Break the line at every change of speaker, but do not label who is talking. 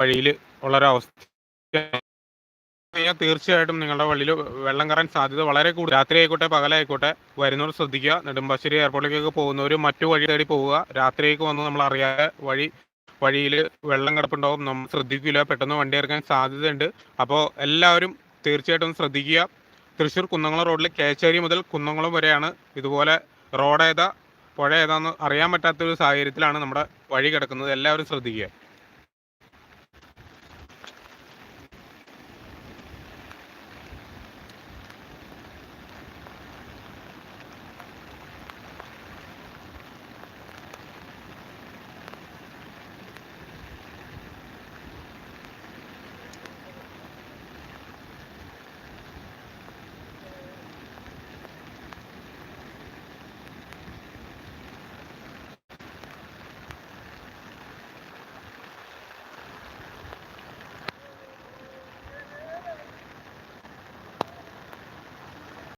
വഴിയിൽ ഉള്ളൊരവസ്ഥ. കഴിഞ്ഞാൽ തീർച്ചയായിട്ടും നിങ്ങളുടെ വഴിയിൽ വെള്ളം കയറാൻ സാധ്യത വളരെ കൂടുതൽ രാത്രി ആയിക്കോട്ടെ പകലായിക്കോട്ടെ വരുന്നവർ ശ്രദ്ധിക്കുക. നെടുമ്പാശ്ശേരി എയർപോർട്ടിലേക്കൊക്കെ പോകുന്നവർ മറ്റു വഴി തേടി പോവുക. രാത്രിയൊക്കെ വന്ന് നമ്മൾ അറിയാതെ വഴി വഴിയിൽ വെള്ളം കിടപ്പുണ്ടാവും. നമ്മൾ ശ്രദ്ധിക്കില്ല പെട്ടെന്ന് വണ്ടി ഇറക്കാൻ സാധ്യതയുണ്ട്. അപ്പോൾ എല്ലാവരും തീർച്ചയായിട്ടും ശ്രദ്ധിക്കുക. തൃശ്ശൂർ കുന്നംകുളം റോഡിൽ കേച്ചേരി മുതൽ കുന്നംകുളം വരെയാണ് ഇതുപോലെ റോഡ് ഏതാ പുഴ ഏതാന്ന് അറിയാൻ പറ്റാത്തൊരു സാഹചര്യത്തിലാണ് നമ്മുടെ വഴി കിടക്കുന്നത്. എല്ലാവരും ശ്രദ്ധിക്കുക.